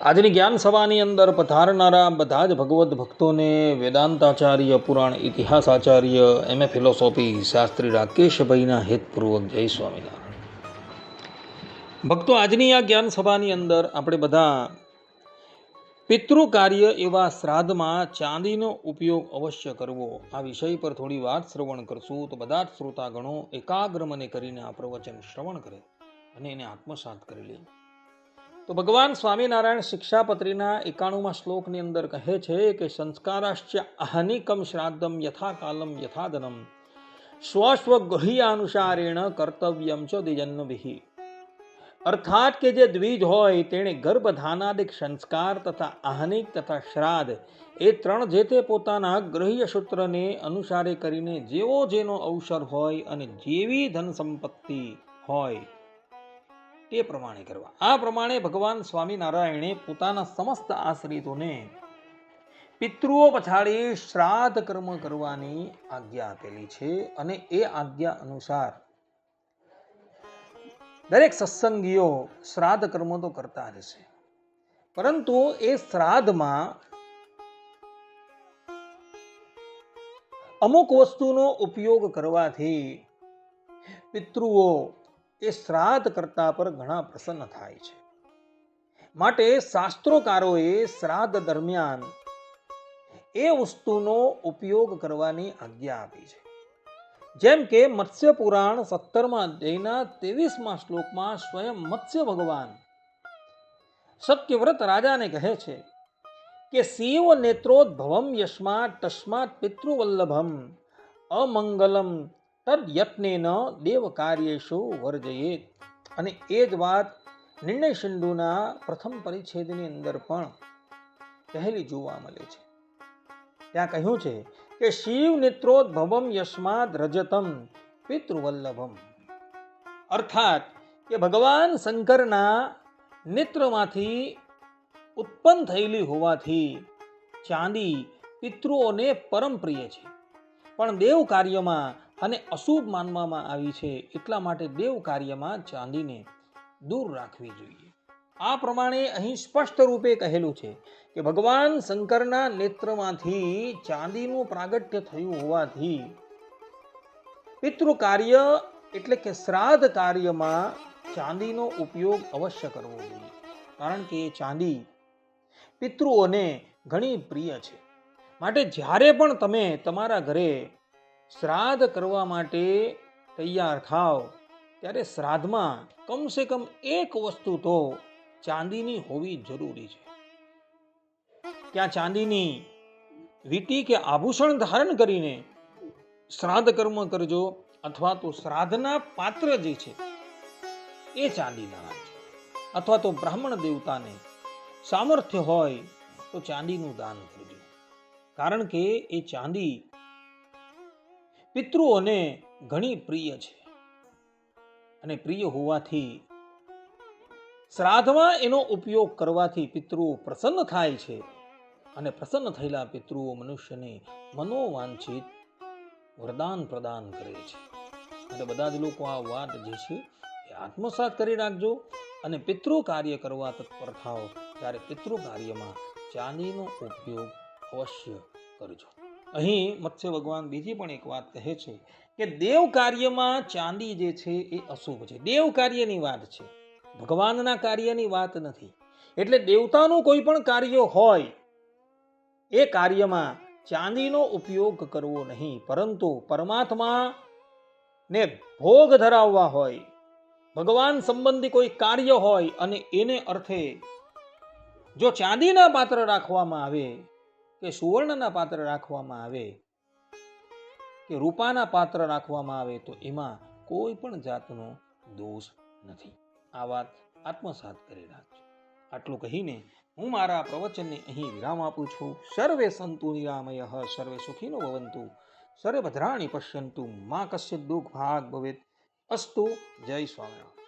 આજની જ્ઞાન સભાની અંદર પધારનારા બધા જ ભગવદ્ ભક્તોને વેદાંતાચાર્ય, પુરાણ ઇતિહાસ આચાર્ય, એમ એ ફિલોસોફી શાસ્ત્રી રાકેશભાઈના હેતપૂર્વક જય સ્વામિનારાયણ. ભક્તો, આજની આ જ્ઞાન સભાની અંદર આપણે બધા પિતૃ કાર્ય એવા શ્રાદ્ધમાં ચાંદીનો ઉપયોગ અવશ્ય કરવો. આ વિષય પર થોડી વાત શ્રવણ કરશું તો બધા જ શ્રોતાગણો એકાગ્ર મને કરીને આ પ્રવચન શ્રવણ કરે અને એને આત્મસાત કરી લે. તો ભગવાન સ્વામિનારાયણ શિક્ષાપત્રીના એકાણુંમાં શ્લોકની અંદર કહે છે કે સંસ્કારાશ્ચ અહનિકમ શ્રાદ્ધમ યથાકાલમ યથાધનમ. યથા ધનમ સ્વસ્વ ગૃહ્યાનુસારેણ કર્તવ્યમ ચ દિજન્નભિ અર્થાત કે જે દ્વિજ હોય તેણે ગર્ભધાનાદિક સંસ્કાર તથા આહનિક તથા શ્રાદ્ધ એ ત્રણ જે તે પોતાના ગ્રહ્ય સૂત્રને અનુસારે કરીને જેવો જેનો અવસર હોય અને જેવી ધન સંપત્તિ હોય. તે પ્રમાણે કરવા. આ પ્રમાણે ભગવાન સ્વામિનારાયણે પોતાના સમસ્ત આશ્રિતોને પિતૃઓ પછાડી શ્રાદ્ધ કર્મ કરવાની આજ્ઞા આપેલી છે અને એ આજ્ઞા અનુસાર દરેક સત્સંગીઓ શ્રાદ્ધ કર્મ તો કરતા જ છે. પરંતુ એ શ્રાદ્ધમાં અમુક વસ્તુનો ઉપયોગ કરવાથી પિતૃઓ એ શ્રાદ્ધ કરતા પર ઘણા પ્રસન્ન થાય છે. માટે શાસ્ત્રોકારોએ શ્રાદ્ધ દરમિયાન એ વસ્તુનો ઉપયોગ કરવાની આજ્ઞા આપી છે. જેમ કે મત્સ્ય પુરાણ સત્તરમાં અધ્યાયના ત્રેવીસમાં શ્લોકમાં સ્વયં મત્સ્ય ભગવાન સત્યવ્રત રાજાને કહે છે કે શિવ નેત્રોદ્ભવમ યસ્માત તસ્માત પિતૃવલ્લભમ અમંગલમ તદ યત્નેન દેવ કાર્યેશુ વર્જયેત. અને એ જ વાત નિર્ણય સિંધુના પ્રથમ પરિચ્છેદની અંદર પણ કહેલી જોવા મળે છે. ત્યાં કહ્યું છે કે શિવ નેત્રોદ્ભવમ યસ્માદ રજતમ પિતૃવલ્લભમ. અર્થાત કે ભગવાન શંકરના નેત્રમાંથી ઉત્પન્ન થયેલી હોવાથી ચાંદી પિતૃઓને પરમ પ્રિય છે. પણ દેવ કાર્યમાં અને અશુભ માનવામાં આવી છે એટલા માટે દેવ કાર્યમાં ચાંદીને દૂર રાખવી જોઈએ. આ પ્રમાણે અહીં સ્પષ્ટ રૂપે કહેલું છે કે ભગવાન શંકરના નેત્રમાંથી ચાંદીનું પ્રાગટ્ય થયું હોવાથી પિતૃ કાર્ય એટલે કે શ્રાદ્ધ કાર્યમાં ચાંદીનો ઉપયોગ અવશ્ય કરવો જોઈએ. કારણ કે ચાંદી પિતૃઓને ઘણી પ્રિય છે. માટે જ્યારે પણ તમે તમારા ઘરે શ્રાદ્ધ કરવા માટે તૈયાર થાવ. ત્યારે શ્રાદ્ધમાં કમસે કમ એક વસ્તુ તો ચાંદીની હોવી જરૂરી છે. ત્યાં ચાંદીની વીટી કે આભૂષણ ધારણ કરીને શ્રાદ્ધ કર્મ કરજો અથવા તો શ્રાદ્ધના પાત્ર જે છે, એ ચાંદીના અથવા તો બ્રાહ્મણ દેવતાને સામર્થ્ય હોય તો ચાંદીનું દાન કરજો. કારણ કે એ ચાંદી પિતૃઓને ઘણી પ્રિય છે. અને પ્રિય હોવાથી શ્રાદ્ધમાં એનો ઉપયોગ કરવાથી પિતૃઓ પ્રસન્ન થાય છે અને પ્રસન્ન થયેલા પિતૃઓ મનુષ્યને મનોવાંછિત વરદાન પ્રદાન કરે છે. એટલે બધા જ લોકો આ વાત જે છે એ આત્મસાત કરી રાખજો અને પિતૃ કાર્ય કરવા તત્પર થાઓ ત્યારે પિતૃ કાર્યમાં ચાંદીનો ઉપયોગ અવશ્ય કરજો. અહીં મત્સ્ય ભગવાન બીજી પણ એક વાત કહે છે કે દેવ કાર્યમાં ચાંદી જે છે એ અશુભ છે. દેવ કાર્યની વાત છે. ભગવાનના કાર્યની વાત નથી. એટલે દેવતાનું કોઈ પણ કાર્ય હોય, એ કાર્યમાં ચાંદીનો ઉપયોગ કરવો નહીં. પરંતુ પરમાત્મા ને ભોગ ધરાવવા હોય, ભગવાન સંબંધી કોઈ કાર્ય હોય અને એને અર્થે જો ચાંદીના પાત્ર રાખવામાં આવે કે સુવર્ણના પાત્ર રાખવામાં આવે, કે રૂપાના પાત્ર રાખવામાં આવે, તો એમાં કોઈ પણ જાતનો દોષ નથી. આ વાત આત્મસાત કરી રાખજો. આટલું કહીને હું મારા પ્રવચનને અહીં વિરામ આપું છું. સર્વે સંતુ નિરામય, સર્વે સુખીનો ભવંતુ સર્વે ભદ્રાણી પશ્યંતુ, મા કશ્ય દુઃખ ભાગ ભવેત. અસ્તુ, જય સ્વામિનારાયણ.